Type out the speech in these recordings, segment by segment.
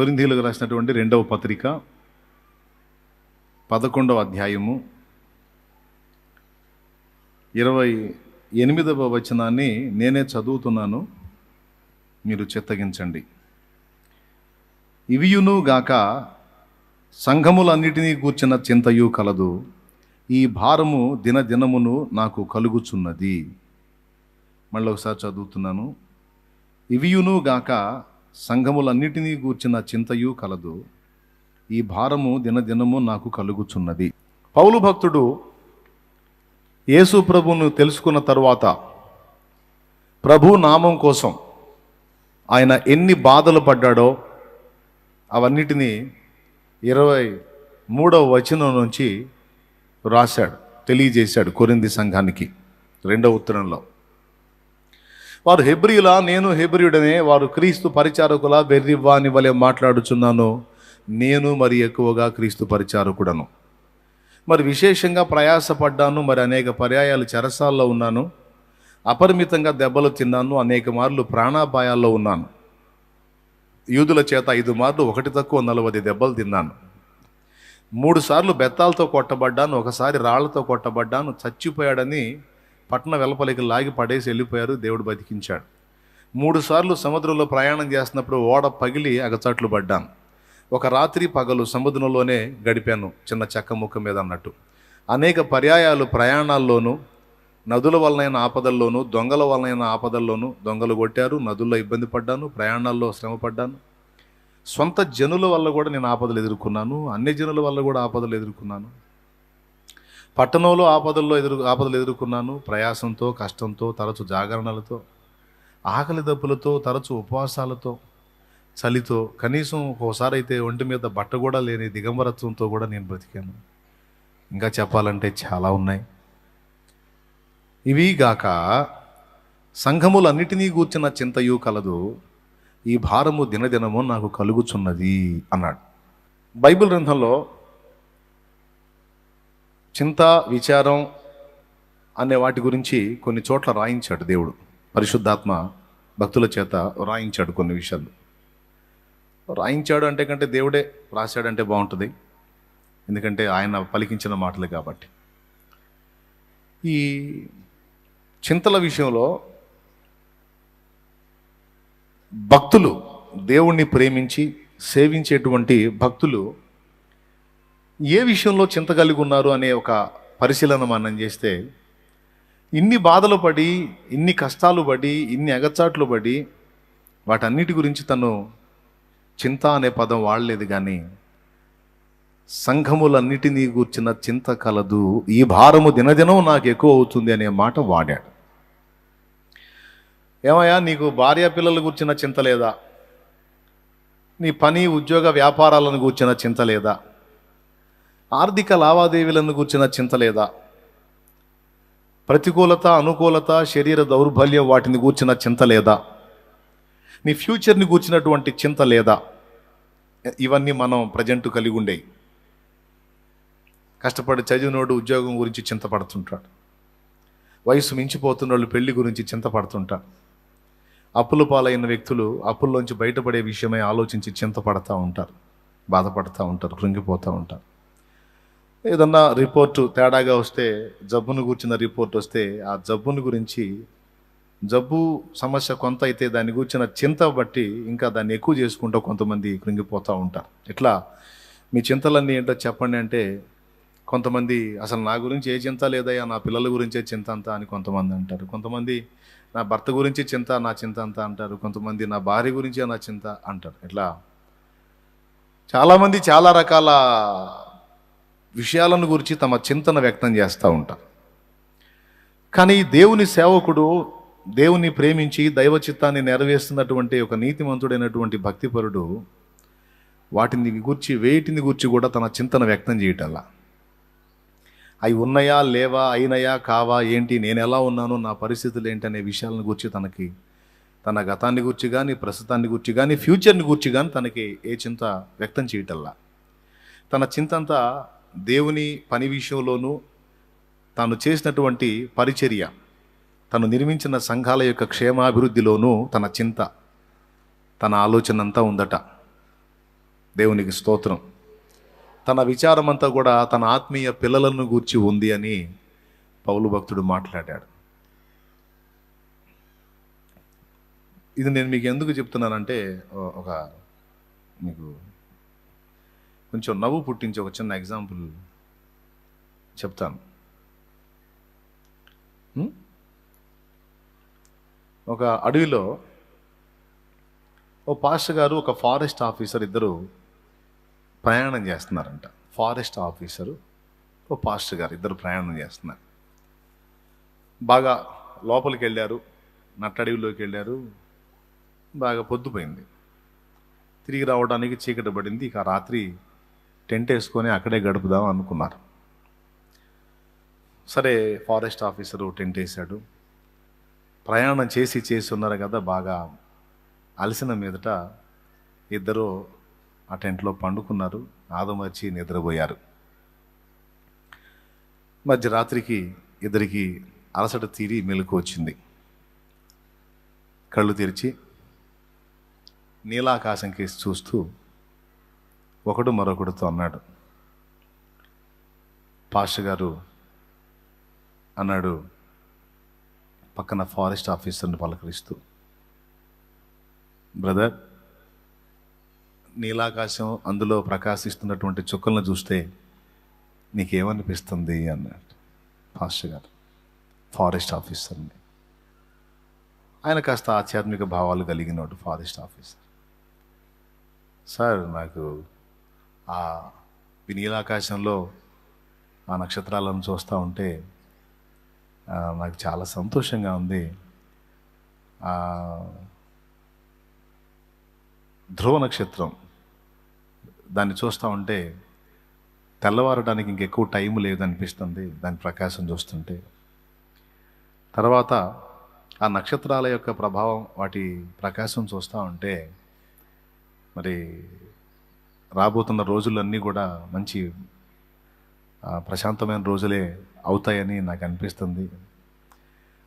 కొరింథీలకు రాసినటువంటి రెండవ పత్రిక పదకొండవ అధ్యాయము ఇరవై ఎనిమిదవ వచనాన్ని నేనే చదువుతున్నాను మీరు చిత్తగించండి. ఇవియును గాక సంఘములన్నిటినీ కూర్చిన చింతయు కలదు ఈ భారము దినదినమును నాకు కలుగుచున్నది. మళ్ళీ ఒకసారి చదువుతున్నాను. ఇవియును గాక సంఘములన్నిటినీ కూర్చిన చింతయు కలదు. ఈ భారము దినదినము నాకు కలుగుచున్నది. పౌలు భక్తుడు యేసు ప్రభును తెలుసుకున్న తరువాత ప్రభు నామం కోసం ఆయన ఎన్ని బాధలు పడ్డాడో అవన్నిటినీ ఇరవై మూడవ వచనం నుంచి రాశాడు తెలియజేశాడు కొరింది సంఘానికి రెండవ ఉత్తరంలో. వారు హెబ్రియులా నేను హెబ్రియుడనే వారు క్రీస్తు పరిచారకుల వెర్రివ్వాని వలె మాట్లాడుచున్నాను. నేను మరి ఎక్కువగా క్రీస్తు పరిచారకుడను. మరి విశేషంగా ప్రయాసపడ్డాను మరి అనేక పర్యాయాలు చెరసాల్లో ఉన్నాను. అపరిమితంగా దెబ్బలు తిన్నాను అనేక మార్లు ప్రాణాపాయాల్లో ఉన్నాను. యూదుల చేత ఐదు మార్లు ఒకటి తక్కువ నలభై దెబ్బలు తిన్నాను. మూడు సార్లు బెత్తాలతో కొట్టబడ్డాను ఒకసారి రాళ్ళతో కొట్టబడ్డాను చచ్చిపోయాడని పట్టణ వెలపలికి లాగి పడేసి వెళ్ళిపోయారు దేవుడు బతికించాడు. మూడుసార్లు సముద్రంలో ప్రయాణం చేస్తున్నప్పుడు ఓడ పగిలి అగచాట్లు పడ్డాను. ఒక రాత్రి పగలు సముద్రంలోనే గడిపాను చిన్న చెక్క ముక్క మీద అన్నట్టు. అనేక పర్యాయాలు ప్రయాణాల్లోనూ నదుల వలనైన ఆపదల్లోనూ దొంగల వలనైన ఆపదల్లోనూ దొంగలు కొట్టారు నదుల్లో ఇబ్బంది పడ్డాను ప్రయాణాల్లో శ్రమ పడ్డాను. సొంత జనుల వల్ల కూడా నేను ఆపదలు ఎదుర్కొన్నాను అన్ని జనుల వల్ల కూడా ఆపదలు ఎదుర్కొన్నాను. పట్టణంలో ఆపదల్లో ఎదురు ఆపదలు ఎదుర్కొన్నాను. ప్రయాసంతో కష్టంతో తరచు జాగరణలతో ఆకలి దప్పులతో తరచు ఉపవాసాలతో చలితో కనీసం ఒకసారి అయితే ఒంటి మీద బట్ట కూడా లేని దిగంబరత్వంతో కూడా నేను బ్రతికాను. ఇంకా చెప్పాలంటే చాలా ఉన్నాయి. ఇవి గాక సంఘములన్నిటినీ గూర్చిన చింతయు కలదు. ఈ భారము దినదినము నాకు కలుగుచున్నది అన్నాడు. బైబిల్ గ్రంథంలో చింత విచారం అనే వాటి గురించి కొన్ని చోట్ల రాయించాడు దేవుడు. పరిశుద్ధాత్మ భక్తుల చేత రాయించాడు కొన్ని విషయాలు. రాయించాడు అంటే కంటే దేవుడే రాశాడంటే బాగుంటుంది. ఎందుకంటే ఆయన పలికించిన మాటలే కాబట్టి. ఈ చింతల విషయంలో భక్తులు దేవుణ్ణి ప్రేమించి సేవించేటువంటి భక్తులు ఏ విషయంలో చింత కలిగి ఉన్నారు అనే ఒక పరిశీలన మనం చేస్తే ఇన్ని బాధలు పడి ఇన్ని కష్టాలు పడి ఇన్ని అగచాట్లు పడి వాటన్నిటి గురించి తను చింత అనే పదం వాడలేదు కానీ సంఘములన్నిటినీ గూర్చిన చింత కలదు ఈ భారము దినదినం నాకు ఎక్కువ అవుతుంది అనే మాట వాడాడు. ఏమయ్యా నీకు భార్య పిల్లల గురించిన చింత లేదా? నీ పని ఉద్యోగ వ్యాపారాలను కూర్చిన చింత లేదా? ఆర్థిక లావాదేవీలను కూర్చిన చింత లేదా? ప్రతికూలత అనుకూలత శరీర దౌర్బల్యం వాటిని కూర్చిన చింత లేదా? నీ ఫ్యూచర్ని గూర్చినటువంటి చింత లేదా? ఇవన్నీ మనం ప్రజెంట్ కలిగి ఉండేవి కష్టపడి చదివినోడు ఉద్యోగం గురించి చింతపడుతుంటాడు. వయసు మించిపోతున్న వాళ్ళు పెళ్ళి గురించి చింతపడుతుంటాడు. అప్పుల పాలైన వ్యక్తులు అప్పుల్లోంచి బయటపడే విషయమై ఆలోచించి చింతపడతా ఉంటారు. బాధపడతా ఉంటారు. కృంగిపోతూ ఉంటారు. ఏదన్నా రిపోర్టు తేడాగా వస్తే జబ్బును కూర్చున్న రిపోర్ట్ వస్తే ఆ జబ్బును గురించి జబ్బు సమస్య కొంత అయితే దాన్ని కూర్చిన చింత బట్టి ఇంకా దాన్ని ఎక్కువ చేసుకుంటూ కొంతమంది కృంగిపోతూ ఉంటారు. ఇట్లా మీ చింతలన్నీ ఏంటో చెప్పండి అంటే కొంతమంది అసలు నా గురించి ఏ చింత లేదయ్యా నా పిల్లల గురించే చింత అంతా అని కొంతమంది అంటారు. కొంతమంది నా భర్త గురించి చింత నా చింత అంతా అంటారు. కొంతమంది నా భార్య గురించే నా చింత అంటారు. ఇట్లా చాలామంది చాలా రకాల విషయాలను గురించి తమ చింతన వ్యక్తం చేస్తూ ఉంటారు కానీ దేవుని సేవకుడు దేవుని ప్రేమించి దైవ చిత్తాన్ని నెరవేరుస్తున్నటువంటి ఒక నీతిమంతుడైనటువంటి భక్తిపరుడు వాటిని గూర్చి వేటిని గూర్చి కూడా తన చింతన వ్యక్తం చేయటల్లా. అవి ఉన్నాయా లేవా అయినాయా కావా ఏంటి నేను ఎలా ఉన్నాను నా పరిస్థితులు ఏంటి అనే విషయాలను గురించి తనకి తన గతాన్ని గురించి కానీ ప్రస్తుతాన్ని గురించి కానీ ఫ్యూచర్ని గురించి కానీ తనకి ఏ చింత వ్యక్తం చేయటల్లా. తన చింత అంతా దేవుని పని విషయంలోనూ తాను చేసినటువంటి పరిచర్య తను నిర్మించిన సంఘాల యొక్క క్షేమాభివృద్ధిలోనూ తన చింత తన ఆలోచన అంతా ఉందట. దేవునికి స్తోత్రం. తన విచారం అంతా కూడా తన ఆత్మీయ పిల్లలను గూర్చి ఉంది అని పౌలు భక్తుడు మాట్లాడాడు. ఇది నేను మీకు ఎందుకు చెప్తున్నానంటే ఒక మీకు కొంచెం నవ్వు పుట్టించే ఒక చిన్న ఎగ్జాంపుల్ చెప్తాను. ఒక అడవిలో ఓ పాస్టర్ గారు ఒక ఫారెస్ట్ ఆఫీసర్ ఇద్దరు ప్రయాణం చేస్తున్నారంట. ఫారెస్ట్ ఆఫీసరు ఓ పాస్టర్ గారు ఇద్దరు ప్రయాణం చేస్తున్నారు. బాగా లోపలికి వెళ్ళారు నట్టడవిలోకి వెళ్ళారు బాగా పొద్దుపోయింది. తిరిగి రావడానికి చీకటి పడింది ఇక రాత్రి టెంట్ వేసుకొని అక్కడే గడుపుదాం అనుకున్నారు. సరే ఫారెస్ట్ ఆఫీసరు టెంట్ వేశాడు. ప్రయాణం చేసి చేసి ఉన్నారు కదా బాగా అలసిన మీదట ఇద్దరు ఆ టెంట్లో పండుకున్నారు ఆదమర్చి నిద్రపోయారు. మధ్యరాత్రికి ఇద్దరికి అలసట తీరి మెలకు వచ్చింది. కళ్ళు తెరిచి నీలాకాశం కేసి చూస్తూ ఒకడు మరొకడితో అన్నాడు. పాస్టర్ గారు అన్నాడు పక్కన ఫారెస్ట్ ఆఫీసర్ని పలకరిస్తూ బ్రదర్ నీలాకాశం అందులో ప్రకాశిస్తున్నటువంటి చుక్కలను చూస్తే నీకేమనిపిస్తుంది? అన్నాడు పాస్టర్ గారు ఫారెస్ట్ ఆఫీసర్ని. ఆయన కాస్త ఆధ్యాత్మిక భావాలు కలిగినోడు ఫారెస్ట్ ఆఫీసర్. సార్ నాకు ఆ వినీలాకాశంలో నీలాకాశంలో ఆ నక్షత్రాలను చూస్తూ ఉంటే నాకు చాలా సంతోషంగా ఉంది. ధ్రువ నక్షత్రం. దాన్ని చూస్తూ ఉంటే తెల్లవారడానికి ఇంకెక్కువ టైం లేదనిపిస్తుంది దాని ప్రకాశం చూస్తుంటే. తర్వాత ఆ నక్షత్రాల యొక్క ప్రభావం వాటి ప్రకాశం చూస్తూ ఉంటే మరి రాబోతున్న రోజులన్నీ కూడా మంచి ప్రశాంతమైన రోజులే అవుతాయని నాకు అనిపిస్తుంది.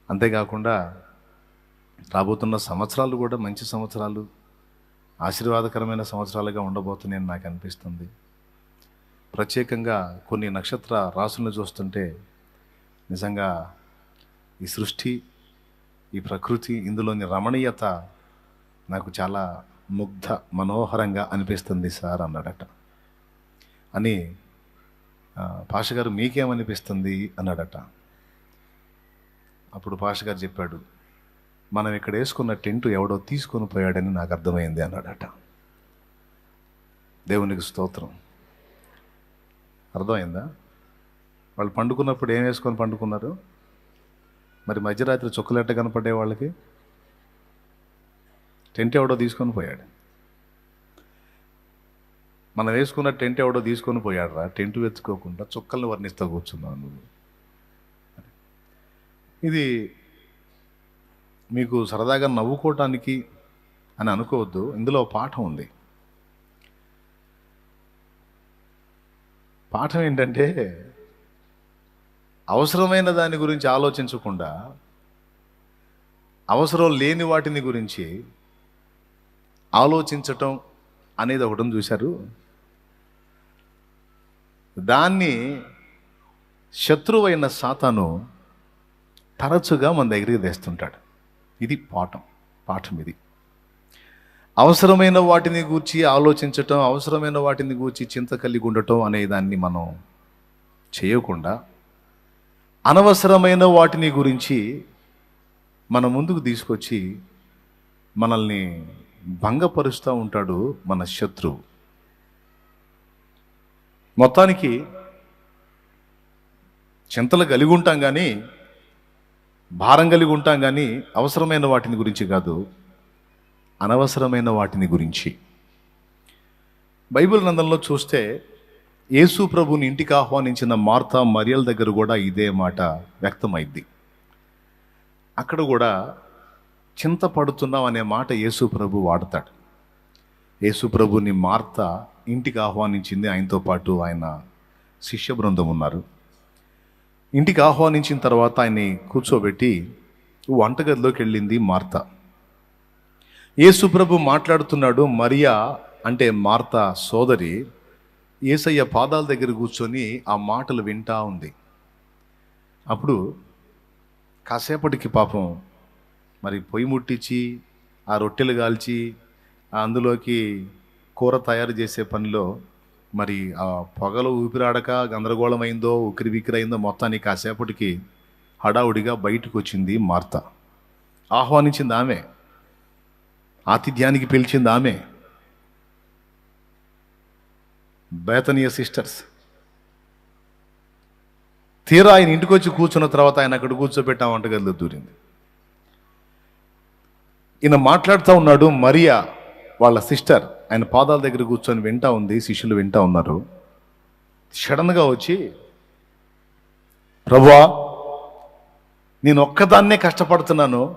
అంతేకాకుండా రాబోతున్న సంవత్సరాలు కూడా మంచి సంవత్సరాలు ఆశీర్వాదకరమైన సంవత్సరాలుగా ఉండబోతున్నాయని నాకు అనిపిస్తుంది. ప్రత్యేకంగా కొన్ని నక్షత్ర రాసులను చూస్తుంటే నిజంగా ఈ సృష్టి ఈ ప్రకృతి ఇందులోని రమణీయత నాకు చాలా ముగ్ధ మనోహరంగా అనిపిస్తుంది సార్ అన్నాడట. అని పాషగారు పాష గారు మీకేమనిపిస్తుంది అన్నాడట. అప్పుడు పాష గారు చెప్పాడు మనం ఇక్కడ వేసుకున్న టెంట్ ఎవడో తీసుకొని పోయాడని నాకు అర్థమైంది అన్నాడట. దేవునికి స్తోత్రం. అర్థమైందా? వాళ్ళు పండుకున్నప్పుడు ఏం వేసుకొని పండుకున్నారు? మరి మధ్యరాత్రి చుక్కలెట్ట కనపడే వాళ్ళకి? టెంట్ ఎవడో తీసుకొని పోయాడు. మనం వేసుకున్న టెంట్ ఎవడో తీసుకొని పోయాడు రా టెంట్ వెతుకోకుండా చుక్కల్ని వర్ణిస్తూ కూర్చున్నావు నువ్వు. ఇది మీకు సరదాగా నవ్వుకోవటానికి అని అనుకోవద్దు ఇందులో పాఠం ఉంది. పాఠం ఏంటంటే అవసరమైన దాని గురించి ఆలోచించకుండా అవసరం లేని వాటిని గురించి ఆలోచించటం అనేది ఒకటి చూశారు. దాన్ని శత్రువైన సాతాను తరచుగా మన దగ్గరికి తెస్తుంటాడు. ఇది పాఠం పాఠం ఇది. అవసరమైన వాటిని గూర్చి ఆలోచించటం అవసరమైన వాటిని గూర్చి చింత కలిగి ఉండటం అనే దాన్ని మనం చేయకుండా అనవసరమైన వాటిని గురించి మన ముందుకు తీసుకొచ్చి మనల్ని భంగపరుస్తూ ఉంటాడు మన శత్రువు. మొత్తానికి చింతలు కలిగి ఉంటాం కానీ భారం కలిగి ఉంటాం కానీ అవసరమైన వాటిని గురించి కాదు అనవసరమైన వాటిని గురించి. బైబిల్ నందంలో చూస్తే యేసు ప్రభుని ఇంటికి ఆహ్వానించిన మార్తా మరియల దగ్గర కూడా ఇదే మాట వ్యక్తమైంది. అక్కడ కూడా చింతపడుతున్నావు అనే మాట యేసు ప్రభు వాడతాడు. యేసు ప్రభుని మార్త ఇంటికి ఆహ్వానించింది ఆయనతో పాటు ఆయన శిష్య బృందం ఉన్నారు. ఇంటికి ఆహ్వానించిన తర్వాత ఆయన్ని కూర్చోబెట్టి వంటగదిలోకి వెళ్ళింది మార్త. యేసుప్రభు మాట్లాడుతున్నాడు మరియా అంటే మార్త సోదరి ఏసయ్య పాదాల దగ్గర కూర్చొని ఆ మాటలు వింటా ఉంది. అప్పుడు కాసేపటికి పాపం మరి పొయ్యి ముట్టించి ఆ రొట్టెలు కాల్చి అందులోకి కూర తయారు చేసే పనిలో మరి ఆ పొగలు ఊపిరాడక గందరగోళమైందో ఉక్కిరి బిక్కిరైందో అయిందో మొత్తానికి కాసేపటికి హడావుడిగా బయటకు వచ్చింది మార్త. ఆహ్వానించింది ఆమె. ఆతిథ్యానికి పిలిచింది ఆమె. బేతనీయ సిస్టర్స్. తీరా ఆయన ఇంటికి వచ్చి కూర్చున్న తర్వాత ఆయన అక్కడ కూర్చోబెట్టామంట గదిలో దూరింది. ఈయన మాట్లాడుతూ ఉన్నాడు మరియా వాళ్ళ సిస్టర్. ఆయన పాదాల దగ్గర కూర్చొని వింటా ఉంది శిష్యులు వింటా ఉన్నారు. సడన్గా వచ్చి ప్రభా నేను ఒక్కదాన్నే కష్టపడుతున్నాను.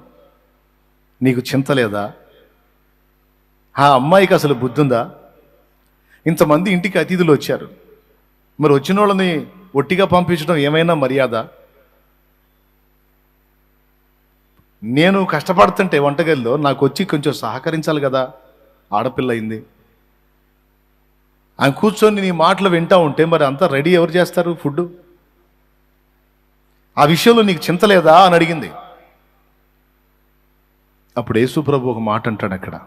నీకు చింత లేదా? ఆ అమ్మాయికి అసలు బుద్ధి ఉందా ఇంతమంది ఇంటికి అతిథులు వచ్చారు. మరి వచ్చిన వాళ్ళని ఒట్టిగా పంపించడం ఏమైనా మర్యాద? నేను కష్టపడుతుంటే వంటగదిలో నాకు వచ్చి కొంచెం సహకరించాలి కదా. ఆడపిల్ల అయింది. ఆయన కూర్చొని నీ మాటలు వింటా ఉంటే మరి అంతా రెడీ ఎవరు చేస్తారు ఫుడ్ ఆ విషయంలో నీకు చింత లేదా అని అడిగింది. అప్పుడు యేసుప్రభు ఒక మాట అంటాడు అక్కడ.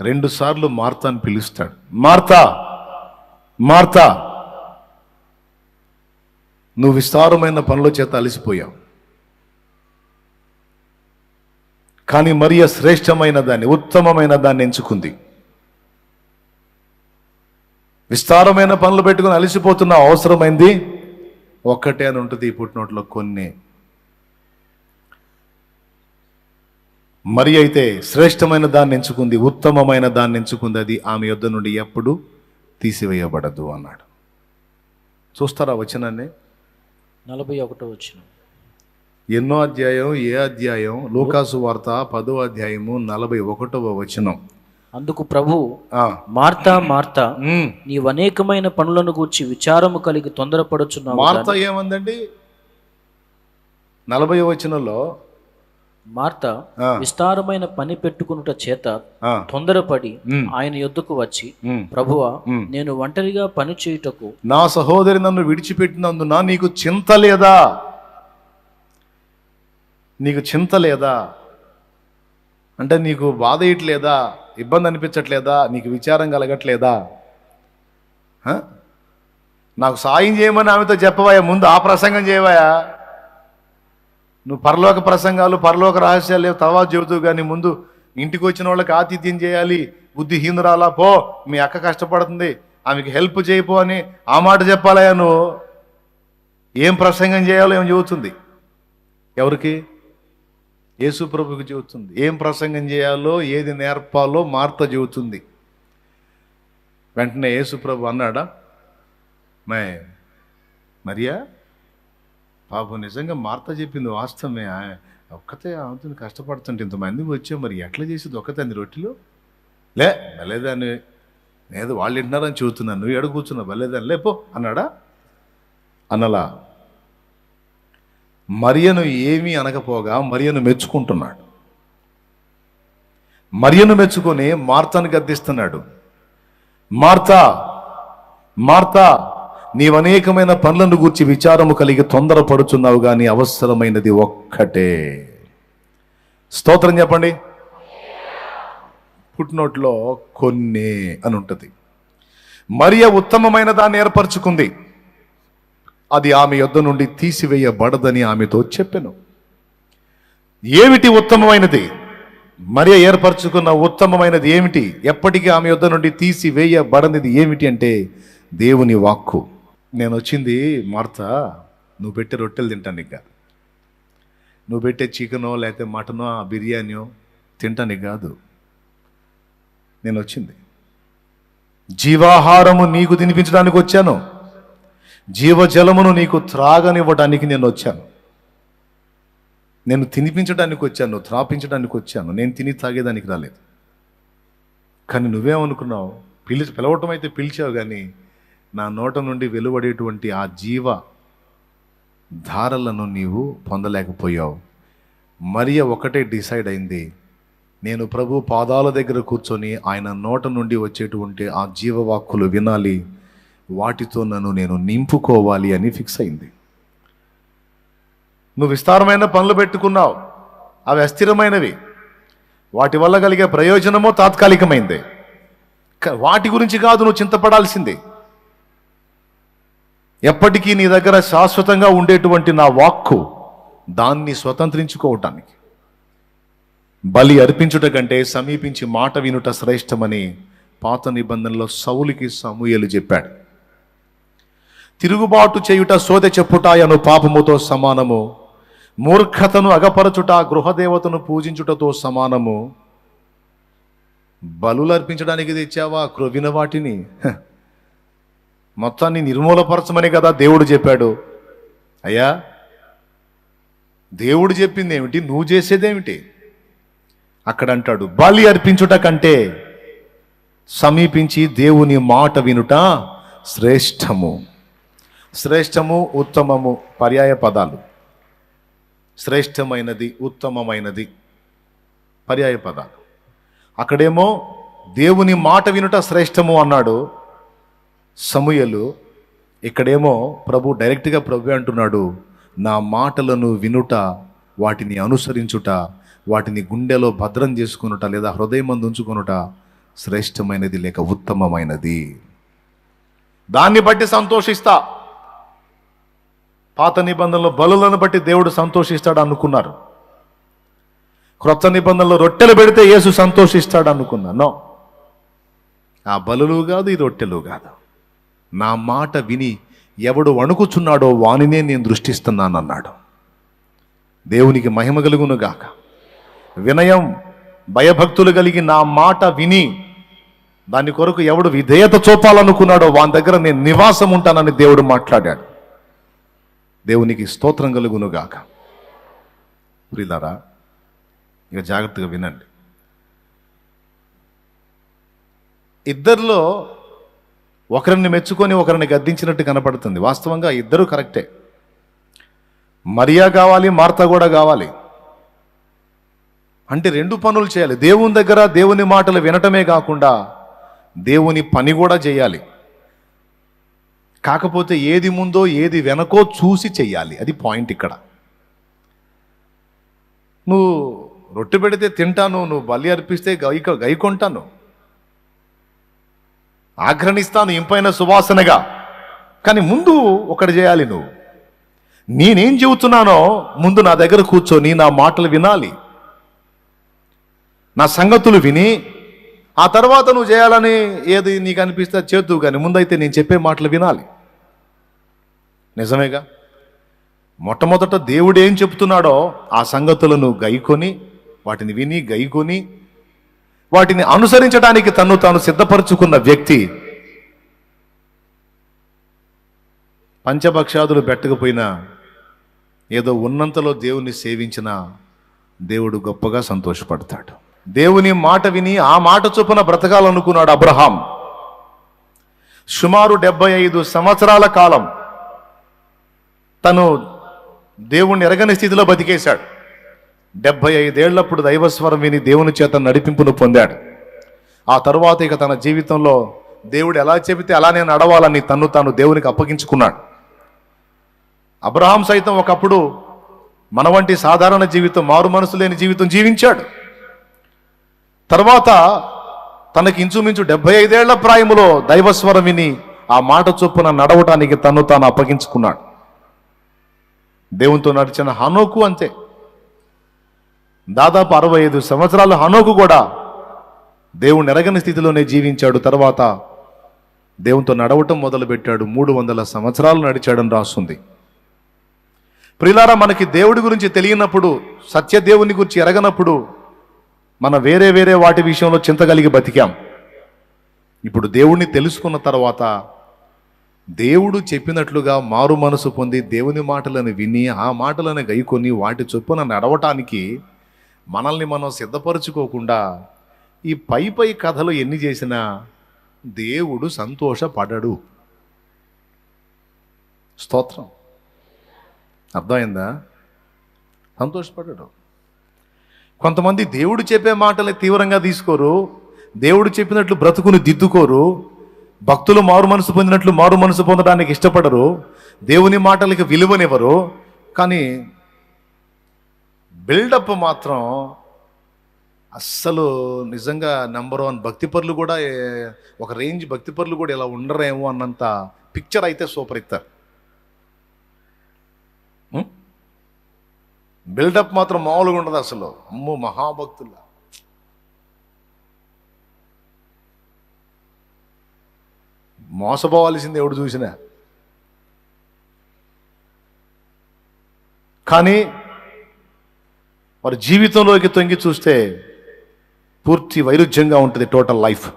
రెండు సార్లు మార్తాని పిలుస్తాడు. మార్తా! మార్తా! నువ్వు విస్తారమైన పనుల చేత అలసిపోయావు. కానీ మరియ శ్రేష్టమైన దాన్ని ఉత్తమమైన దాన్ని ఎంచుకుంది. విస్తారమైన పనులు పెట్టుకుని అలసిపోతున్న అవసరమైంది? ఒక్కటే అని ఉంటుంది ఈ పుట్టినోట్లో కొన్ని. మరి అయితే శ్రేష్టమైన దాన్ని ఎంచుకుంది ఉత్తమమైన దాన్ని ఎంచుకుంది అది ఆమె యొద్ద నుండి ఎప్పుడు తీసివేయబడదు అన్నాడు. చూస్తారా వచనాన్ని? నలభై ఒకటో వచ్చిన ఎన్నో అధ్యాయం ఏ అధ్యాయం? లూకాసు వార్త పదో అధ్యాయము నలభై ఒకటవ వచనం. అందుకు ప్రభు మార్తా మార్తా నీవు అనేకమైన పనులను గూర్చి విచారము కలిగి తొందరపడుచున్నావు మార్త ఏమందండి? నలభై వచనంలో మార్తా విస్తారమైన పని పెట్టుకునుట చేత తొందరపడి ఆయన యొద్దకు వచ్చి. ప్రభువా. నేను ఒంటరిగా పని చేయుటకు నా సహోదరి నన్ను విడిచిపెట్టినందున నీకు చింత లేదా? నీకు చింత లేదా? అంటే నీకు బాధ ఇయట్లేదా ఇబ్బంది అనిపించట్లేదా? నీకు విచారం కలగట్లేదా? నాకు సాయం చేయమని ఆమెతో చెప్పవాయా ముందు ఆ ప్రసంగం చేయవాయా నువ్వు పరలోక ప్రసంగాలు పరలోక రహస్యాలు లేవు తర్వాత చెబుతూ కానీ ముందు ఇంటికి వచ్చిన వాళ్ళకి ఆతిథ్యం చేయాలి బుద్ధిహీనురాలా పో మీ అక్క కష్టపడుతుంది ఆమెకి హెల్ప్ చేయపో అని ఆ మాట చెప్పాలయా నువ్వు. ఏం ప్రసంగం చేయాలో ఏం చెబుతుంది? ఎవరికి? యేసు ప్రభుకి చెబుతుంది. ఏం ప్రసంగం చేయాలో ఏది నేర్పాలో మార్త చెబుతుంది. వెంటనే యేసు ప్రభు అన్నాడా మే మరియా పాపం నిజంగా మార్త చెప్పింది వాస్తవమే. ఒక్కతే అవుతుంది కష్టపడుతుంటే ఇంతమంది వచ్చే మరి ఎట్లా చేసేది ఒక్కతే అంది రొట్టెలు? లే బలేదాన్ని లేదు వాళ్ళు వింటున్నారని చెబుతున్నాను. నువ్వు ఎడ కూర్చున్నావు బలేదాన్ని లేపో అన్నాడా? అన్నలా మరియను ఏమీ అనకపోగా మరియను మెచ్చుకుంటున్నాడు. మరియను మెచ్చుకొని మార్తను గద్దిస్తున్నాడు. మార్తా మార్తా నీవనేకమైన పనులను గూర్చి విచారము కలిగి తొందరపడుచున్నావు కానీ అవసరమైనది ఒక్కటే. స్తోత్రం చెప్పండి. పుట్టినోట్లో కొన్ని అని ఉంటుంది మరియ ఉత్తమమైన దాన్ని ఏర్పరచుకుంది. అది ఆమె యొద్ద నుండి తీసివేయబడదని ఆమెతో చెప్పాను. ఏమిటి ఉత్తమమైనది? మరియ ఏర్పరచుకున్న ఉత్తమమైనది ఏమిటి? ఎప్పటికీ ఆమె యొద్ద నుండి తీసివేయబడనిది ఏమిటి అంటే దేవుని వాక్కు. నేను వచ్చింది మార్త నువ్వు పెట్టే రొట్టెలు తింటాను కాదు నువ్వు పెట్టే చికెనో లేకపోతే మటనో ఆ బిర్యానీయో తింటానికి కాదు. నేను వచ్చింది. జీవాహారము నీకు తినిపించడానికి వచ్చాను. జీవజలమును నీకు త్రాగనివ్వడానికి నేను వచ్చాను. నేను తినిపించడానికి వచ్చాను త్రాపించడానికి వచ్చాను. నేను తిని తాగేదానికి రాలేదు. కానీ నువ్వేమనుకున్నావు? పిలి పిలవటం అయితే పిలిచావు కానీ నా నోట నుండి వెలువడేటువంటి ఆ జీవ ధారలను నీవు పొందలేకపోయావు. మరియ ఒకటే డిసైడ్ అయింది. నేను ప్రభు పాదాల దగ్గర కూర్చొని ఆయన నోట నుండి వచ్చేటువంటి ఆ జీవవాక్కులు వినాలి. వాటితో నన్ను నేను నింపుకోవాలి అని ఫిక్స్ అయింది. నువ్వు విస్తారమైన పనులు పెట్టుకున్నావు. అవి అస్థిరమైనవి. వాటి వల్ల కలిగే ప్రయోజనమో తాత్కాలికమైంది. వాటి గురించి కాదు నువ్వు చింతపడాల్సిందే. ఎప్పటికీ నీ దగ్గర శాశ్వతంగా ఉండేటువంటి నా వాక్కు దాన్ని స్వతంత్రించుకోవటానికి. బలి అర్పించుట కంటే సమీపించి మాట వినుట శ్రేష్టమని పాత నిబంధనలో సౌలికి సమూయలు చెప్పాడు. తిరుగుబాటు చేయుట సోద చెప్పుట అను పాపముతో సమానము. మూర్ఖతను అగపరచుట గృహదేవతను పూజించుటతో సమానము. బలులు అర్పించడానికి తెచ్చావా క్రొవిన వాటిని? మొత్తాన్ని నిర్మూలపరచమని కదా దేవుడు చెప్పాడు. అయ్యా దేవుడు చెప్పింది ఏమిటి నువ్వు చేసేదేమిటి? అక్కడ అంటాడు బలి అర్పించుట కంటే సమీపించి దేవుని మాట వినుట శ్రేష్టము. శ్రేష్టము ఉత్తమము పర్యాయ పదాలు. శ్రేష్టమైనది ఉత్తమమైనది పర్యాయ పదాలు. అక్కడేమో దేవుని మాట వినుట శ్రేష్టము అన్నాడు. సమూయలు ఇక్కడేమో ప్రభు డైరెక్ట్గా ప్రభు అంటున్నాడు నా మాటలను వినుట వాటిని అనుసరించుట వాటిని గుండెలో భద్రం చేసుకునుట లేదా హృదయం ఉంచుకునుట శ్రేష్టమైనది లేక ఉత్తమమైనది. దాన్ని బట్టి సంతోషిస్తా. పాత నిబంధనలో బలులను బట్టి దేవుడు సంతోషిస్తాడు అనుకున్నారు. క్రొత్త నిబంధనలో రొట్టెలు పెడితే యేసు సంతోషిస్తాడు అనుకున్నాను ఆ బలులు కాదు ఈ రొట్టెలు కాదు. నా మాట విని ఎవడు వణుకుచున్నాడో వానినే నేను దృష్టిస్తున్నానన్నాడు. దేవునికి మహిమ కలుగును గాక. వినయం భయభక్తులు కలిగి నా మాట విని దాని కొరకు ఎవడు విధేయత చూపాలనుకున్నాడో వాని దగ్గర నేను నివాసం ఉంటానని దేవుడు మాట్లాడాడు. దేవునికి స్తోత్రం కలుగునుగాక. ప్రియులారా ఇక జాగ్రత్తగా వినండి. ఇద్దరిలో ఒకరిని మెచ్చుకొని ఒకరిని గద్దించినట్టు కనపడుతుంది. వాస్తవంగా ఇద్దరు కరెక్టే. మరియా కావాలి మార్త కూడా కావాలి. అంటే రెండు పనులు చేయాలి. దేవుని దగ్గర దేవుని మాటలు వినటమే కాకుండా దేవుని పని కూడా చేయాలి. కాకపోతే ఏది ముందో ఏది వెనకో చూసి చెయ్యాలి. అది పాయింట్ ఇక్కడ. నువ్వు రొట్టె పెడితే తింటాను నువ్వు బలి అర్పిస్తే గై గైకొంటాను. ఆగ్రహిస్తాను ఇంపైన సువాసనగా. కానీ ముందు ఒకటి చేయాలి నువ్వు. నేనేం చెబుతున్నానో ముందు నా దగ్గర కూర్చొని నా మాటలు వినాలి. నా సంగతులు విని ఆ తర్వాత నువ్వు చేయాలని ఏది నీకు అనిపిస్తే చేద్దువు కానీ ముందైతే నేను చెప్పే మాటలు వినాలి. నిజమేగా? మొట్టమొదట దేవుడు ఏం చెప్తున్నాడో ఆ సంగతులను గైకొని వాటిని విని గైకొని వాటిని అనుసరించడానికి తను తాను సిద్ధపరచుకున్న వ్యక్తి పంచభక్షాదులు పెట్టకపోయినా ఏదో ఉన్నంతలో దేవుణ్ణి సేవించిన దేవుడు గొప్పగా సంతోషపడతాడు. దేవుని మాట విని ఆ మాట చొప్పున బ్రతకాలనుకున్నాడు అబ్రహాం. సుమారు డెబ్బై ఐదు సంవత్సరాల కాలం తను దేవుణ్ణి ఎరగని స్థితిలో బతికేశాడు. డెబ్బై ఐదేళ్ళప్పుడు దైవస్వరం విని దేవుని చేత నడిపింపును పొందాడు. ఆ తరువాత ఇక తన జీవితంలో దేవుడు ఎలా చెబితే అలానే నడవాలని తన్ను తాను దేవునికి అప్పగించుకున్నాడు. అబ్రహాం సైతం ఒకప్పుడు మన వంటి సాధారణ జీవితం మారు మనసు లేని జీవితం జీవించాడు. తర్వాత తనకి ఇంచుమించు డెబ్బై ఐదేళ్ళ ప్రాయములో దైవస్వరం విని ఆ మాట చొప్పున నడవటానికి తను తాను అప్పగించుకున్నాడు. దేవునితో నడిచిన హనోకు అంతే. దాదాపు అరవై ఐదు సంవత్సరాలు హనోకు కూడా దేవుని ఎరగని స్థితిలోనే జీవించాడు. తర్వాత దేవునితో నడవటం మొదలుపెట్టాడు. మూడు వందల సంవత్సరాలు నడిచాడని రాస్తుంది. ప్రిలారా మనకి దేవుడి గురించి తెలియనప్పుడు సత్యదేవుని గురించి ఎరగనప్పుడు మన వేరే వేరే వాటి విషయంలో చింత కలిగి బతికాం. ఇప్పుడు దేవుణ్ణి తెలుసుకున్న తర్వాత దేవుడు చెప్పినట్లుగా మారు మనసు పొంది దేవుని మాటలను విని ఆ మాటలను గైకొని వాటి చొప్పున నడవటానికి మనల్ని మనం సిద్ధపరచుకోకుండా ఈ పై పై కథలు ఎన్ని చేసినా దేవుడు సంతోషపడడు. స్తోత్రం. అర్థమైందా? సంతోషపడ్డాడు కొంతమంది దేవుడు చెప్పే మాటల్ని తీవ్రంగా తీసుకోరు. దేవుడు చెప్పినట్లు బ్రతుకుని దిద్దుకోరు. భక్తులు మారు మనసు పొందినట్లు మారు మనసు పొందడానికి ఇష్టపడరు. దేవుని మాటలకి విలువనివ్వరు. కానీ బిల్డప్ మాత్రం అస్సలు నిజంగా నెంబర్ వన్ భక్తిపరులు కూడా ఒక రేంజ్ భక్తిపరులు కూడా ఇలా ఉండరేమో అన్నంత పిక్చర్ అయితే సూపర్ ఇస్తారు. బిల్డప్ మాత్రం మామూలుగా ఉండదు అసలు. అమ్ము మహాభక్తుల. మోసపోవాల్సింది ఎవడు చూసినా. కానీ వారి జీవితంలోకి తొంగి చూస్తే పూర్తి వైరుధ్యంగా ఉంటుంది టోటల్ లైఫ్.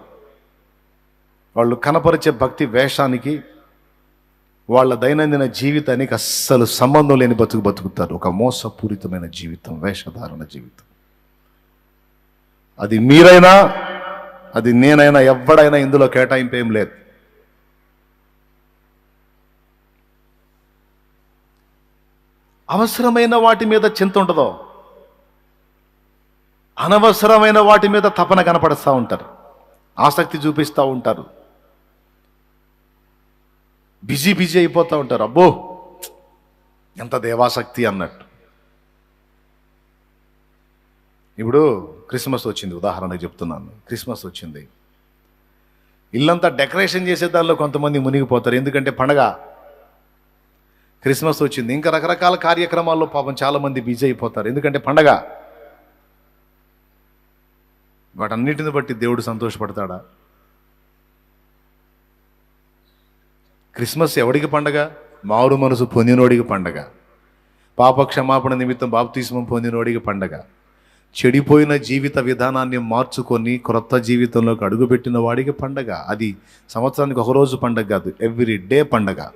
వాళ్ళు కనపరిచే భక్తి వేషానికి వాళ్ళ దైనందిన జీవితానికి అస్సలు సంబంధం లేని బతుకు బతుకుతారు. ఒక మోసపూరితమైన జీవితం వేషధారణ జీవితం. అది మీరైనా అది నేనైనా ఎవడైనా ఇందులో కేటాయింపు ఏం లేదు. అవసరమైన వాటి మీద చింత ఉండదో. అనవసరమైన వాటి మీద తపన కనపడుస్తూ ఉంటారు. ఆసక్తి చూపిస్తూ ఉంటారు. బిజీ బిజీ అయిపోతూ ఉంటారు. అబ్బో! ఎంత దేవాసక్తి అన్నట్టు. ఇప్పుడు క్రిస్మస్ వచ్చింది. ఉదాహరణకు చెప్తున్నాను. క్రిస్మస్ వచ్చింది. ఇల్లంతా డెకరేషన్ చేసే దానిలో కొంతమంది మునిగిపోతారు. ఎందుకంటే పండగ క్రిస్మస్ వచ్చింది. ఇంకా రకరకాల కార్యక్రమాల్లో పాపం చాలామంది బిజీ అయిపోతారు. ఎందుకంటే పండగ. వాటన్నిటిని బట్టి దేవుడు సంతోషపడతాడా? క్రిస్మస్ ఎవడికి పండగ? మారు మనసు పొందినోడికి పండగ. పాప క్షమాపణ నిమిత్తం బాప్తిస్మం పొందినోడికి పండగ. చెడిపోయిన జీవిత విధానాన్ని మార్చుకొని క్రొత్త జీవితంలోకి అడుగుపెట్టిన వాడికి పండగ. అది సంవత్సరానికి ఒక రోజు పండగ కాదు ఎవ్రీ డే పండగ.